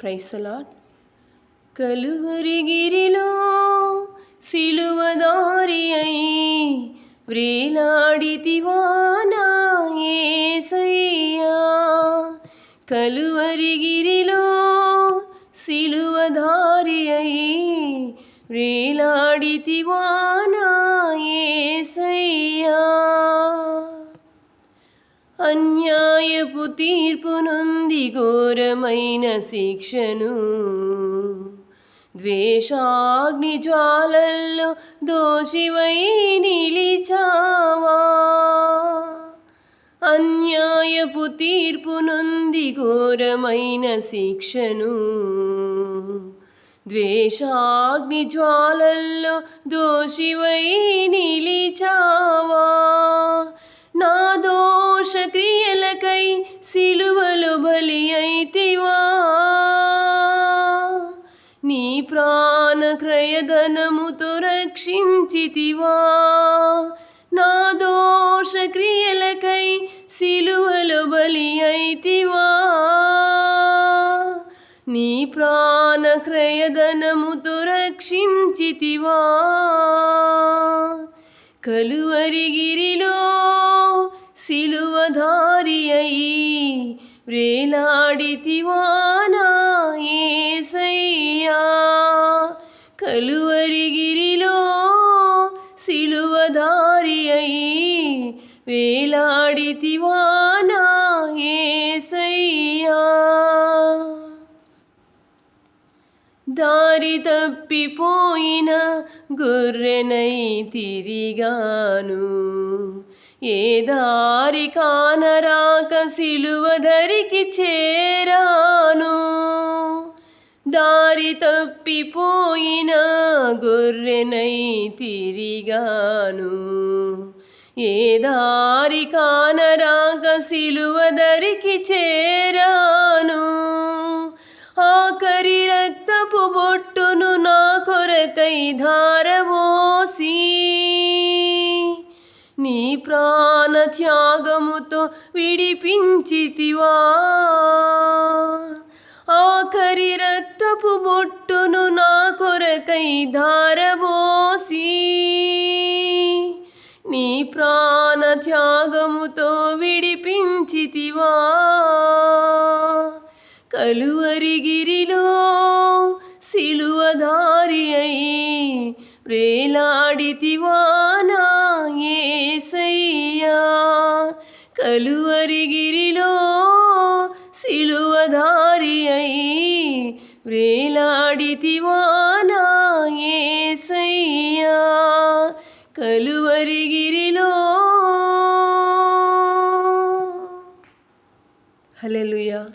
ప్రైసలాడ్ కలువరిగిరిలో సిలువదారి అయి వ్రేలాడితివా నా కలువరిగిరిలో సిలువధారి అయి వ్రేలాడితివా నా అన్యాయపు తీర్పును అతి ఘోరమైన శిక్షను. ద్వేషాగ్ని జ్వాలల్లో దోషివై నిలిచావా? అన్యాయపు తీర్పు నొంది ఘోరమైన శిక్షను. ద్వేషాగ్ని జ్వాలల్లో దోషివై నిలిచావా? నా దోష క్రియలకై సిలువలు నీ ప్రాణ రక్షించితివా. నా దోష క్రియలకై సిలువలు బలి అయితివా నీ ప్రాణక్రయధనముతో రక్షించితివా. కలువరిగిరిలో సిలువధారి అయి వ్రేలాడితివా నా ఏసై. కలువరిగిరిలో సిలువధారి అయి వేలాడితివా నా దారి తప్పిపోయిన గొర్రెనై తిరిగాను. ఏ దారి కానరాక సిలువ ధరికి చేరాను. దారి తప్పిపోయిన గొర్రెనై తిరిగాను. ఏ దారి కానరాక సిలువ చేరాను. ఆఖరి రక్తపు బొట్టును నా కొరకై ధారమోసి నీ ప్రాణ త్యాగముతో విడిపించితివా. రక్తపు బొట్టును నా కొరకై ధారబోసి నీ ప్రాణ త్యాగముతో విడిపించితివా. కలువరిగిరిలో సిలువధారి అయి వ్రేలాడితివా నా యేసయ్యా కలువరిగిరిలో సిలువధారి అయి వ్రేలాడితివా నా కలువరిగిరిలో. హల్లెలూయా.